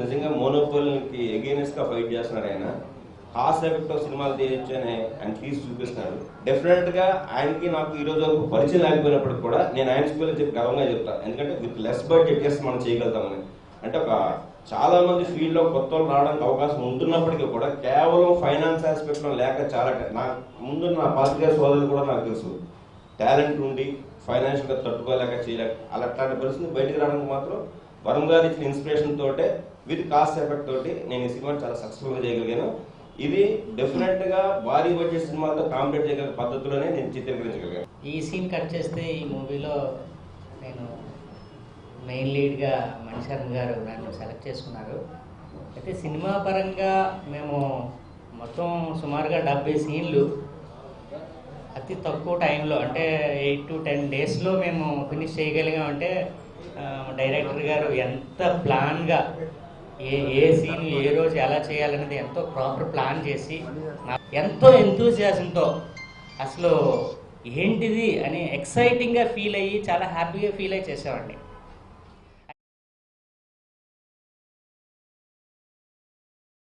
నిజంగా మోనోపోల్కి ఎగెయినెస్ట్గా ఫైట్ చేస్తున్నారు ఆయన. హాస్ ఎఫెక్ట్ సినిమాలు చేయొచ్చు అని ఆయన తీసి చూపిస్తున్నారు. డెఫినెట్గా ఆయనకి నాకు ఈ రోజు వరకు పరిచయం లేకపోయినప్పటికి కూడా నేను ఆయన స్కూల్ చెప్పి గర్వంగా చెప్తాను ఎందుకంటే విత్ లెస్ బడ్జెట్ చేసి మనం చేయగలుగుతామని. అంటే ఒక చాలా మంది ఫీల్డ్లో కొత్త వాళ్ళు రావడానికి అవకాశం ఉంటున్నప్పటికీ కూడా కేవలం ఫైనాన్స్ ఆస్పెక్ట్లో లేక చాలా నా ముందు నా పాతికేయ సోదరులు కూడా నాకు తెలుసు. టాలెంట్ ఉండి ఫైనాన్షియల్గా తట్టుకోలేక చేయలేక అలా అట్లాంటి పరిస్థితి బయటికి రావడానికి మాత్రం వరుణ్ గారు ఇచ్చిన ఇన్స్పిరేషన్ తోటే విత్ కాస్ట్ ఎఫెక్ట్ తోటి నేను ఈ సినిమా చాలా సక్సెస్ఫుల్గా చేయగలిగాను. ఇది డెఫినెట్గా భారీ బడ్జెట్ సినిమాతో కాంపిటేట్ చేయగల పద్ధతిలోనే నేను చిత్రీకరించగలిగాను. ఈ సీన్ కట్ చేస్తే ఈ మూవీలో నేను మెయిన్ లీడ్గా మణిశర్మ గారు నన్ను సెలెక్ట్ చేసుకున్నారు. అయితే సినిమా పరంగా మేము మొత్తం సుమారుగా డెబ్బై సీన్లు అతి తక్కువ టైంలో అంటే ఎయిట్ టు టెన్ డేస్లో మేము ఫినిష్ చేయగలిగామంటే డైరెక్టర్ గారు ఎంత ప్లాన్గా ఏ ఏ సీన్ ఏ రోజు ఎలా చేయాలనేది ఎంతో ప్రాపర్ ప్లాన్ చేసి నా- ఎంతో ఎంతూజియాజంతో అసలు ఏంటిది అని ఎక్సైటింగ్గా ఫీల్ అయ్యి చాలా హ్యాపీగా ఫీల్ అయ్యి చేసామండి